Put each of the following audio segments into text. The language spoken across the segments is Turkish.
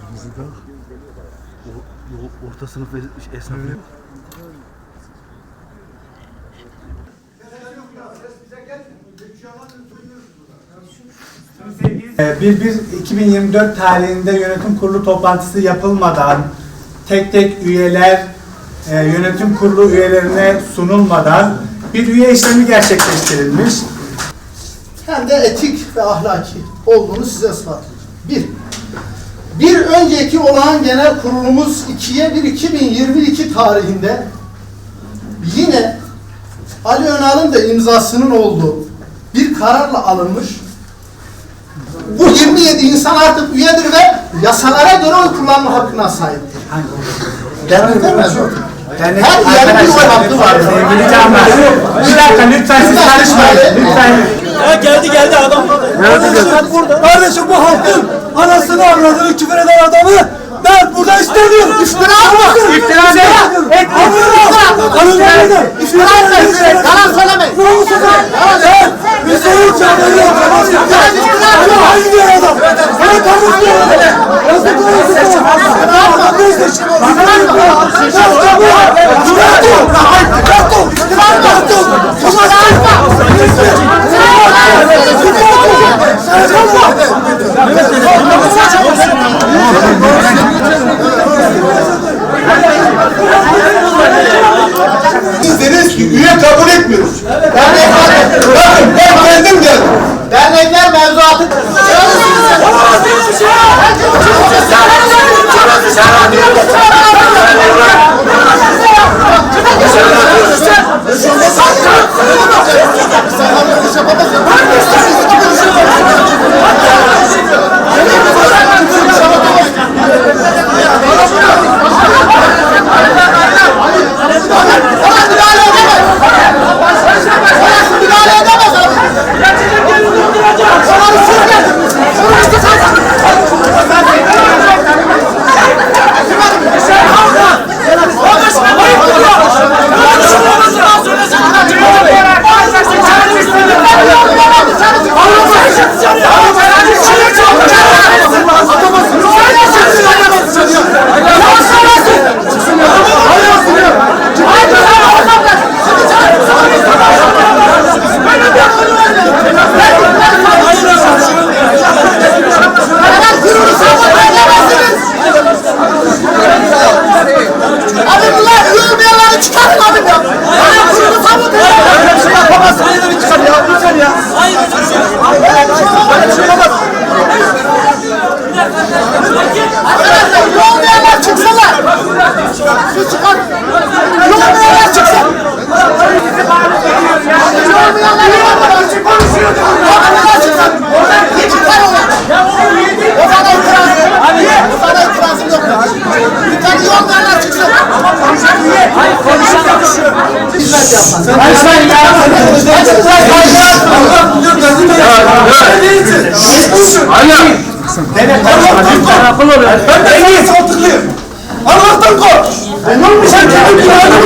Kırmızıda o, o orta sınıf ve esnafı. Ee, Bir bir 2024 tarihinde yönetim kurulu toplantısı yapılmadan tek tek üyeler e, yönetim kurulu üyelerine sunulmadan bir üye işlemi gerçekleştirilmiş. hem de etik ve ahlaki olduğunu size ispatlayacağım. Bir, bir önceki olağan genel kurulumuz 2'ye 1 2022 tarihinde yine Ali Önal'ın da imzasının olduğu bir kararla alınmış. Bu 27 insan artık üyedir ve yasalara göre oy kullanma hakkına sahiptir. Mevzuatı. Dernek Her yerde bir oy hakkı var. Bir dakika lütfen siz karışmayın. Lütfen. Ya geldi geldi adam. Kardeşim, burada. Kardeşim bu halkın anasını avradını küfür eden adamı ben burada istemiyorum. İftira mı? İftira. Et- İftira. İftira. İftira. Yalan söylemeyin. Namussuz adam. Sen Hüseyin Çağlar'ı yapamazsın. Sen iftira atma. Hangi bir adam? Ben tanışmıyorum. Yazık olsun. Adam ne istesin? Siz dediniz ki üye kabul etmiyoruz. Bakın ben kendim geldim. Dernekler mevzuatı Abi çıkartın abi ya. Abi bunu sabote edin. Yapamazsın. Hayır bir çıkar ya. Lütfen ya. Hayır. Böyle bir şey olmaz. Böyle bir şey olmaz. Arkadaşlar yürümeyenler çıksınlar. Şu çıkar. Yürümeyenler çıksın. Yürümeyenler çıksın. Yürümeyenler çıksın. Bir çıkar onlar. O sana itiraz. O sana itirazım yok. Lütfen yürümeyenler çıksın. Karışmayın ya. Ben de sana saltıklıyım. Allah'tan kork. Ben olmuş? Sen kendi günahını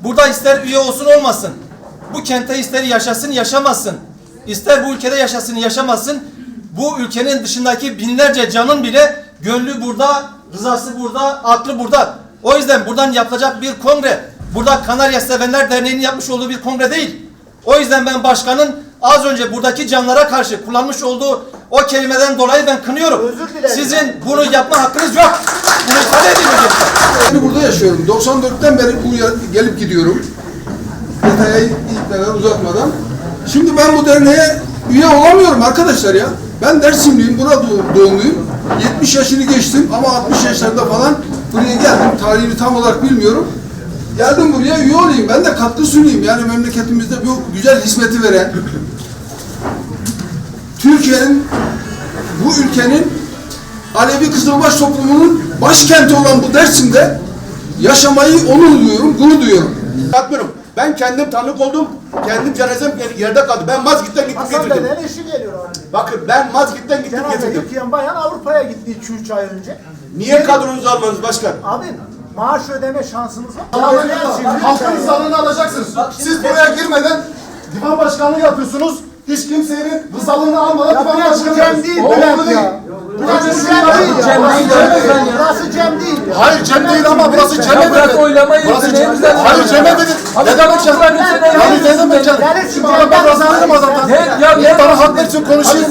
Burada ister üye olsun olmasın. Bu kente ister yaşasın yaşamasın. İster bu ülkede yaşasın yaşamasın. Bu ülkenin dışındaki binlerce canın bile gönlü burada, rızası burada, aklı burada. O yüzden buradan yapılacak bir kongre. Burada Kanarya Sevenler Derneği'nin yapmış olduğu bir kongre değil. O yüzden ben başkanın az önce buradaki canlara karşı kullanmış olduğu o kelimeden dolayı ben kınıyorum. Sizin bunu yapma hakkınız yok. Bunu ifade edin. Ben burada yaşıyorum. 94'ten beri buraya gelip gidiyorum. Detaya kadar uzatmadan. Şimdi ben bu derneğe üye olamıyorum arkadaşlar ya. Ben Dersimliyim, burada doğ- doğumluyum. 70 yaşını geçtim ama 60 yaşlarında falan buraya geldim. Tarihini tam olarak bilmiyorum. Geldim buraya üye olayım. Ben de katkı sunayım. Yani memleketimizde bu güzel hizmeti veren, Türkiye'nin, bu ülkenin Alevi Kızılbaş toplumunun başkenti olan bu Dersim'de yaşamayı onur duyuyorum, gurur duyuyorum. Yapmıyorum. Ben kendim tanık oldum. Kendim cenazem yerde kaldı. Ben Mazgit'ten gittim Hasan getirdim. Bey'den eşi geliyor abi. Bakın ben Mazgit'ten gittim Cenaze getirdim. yıkayan bayan Avrupa'ya gitti 2-3 ay önce. Niye kadronuzu almanız başkan? Abi maaş ödeme şansınız var. Halkın rızalığını alacaksınız. Siz buraya girmeden divan başkanlığı yapıyorsunuz. Hiç kimsenin rızalığını almadan divan burası başkanlığı Cem değil. Burası Cem değil. Burası Cem değil ya. Hayır Cem değil ama burası Cem'e dedi. Burası Cem. Hayır Cem'e dedi. Ne demek Cem? Yani ne demek Cem? Şimdi adam ben kazandım adamdan. Ya Bir bana haklar için konuşayım.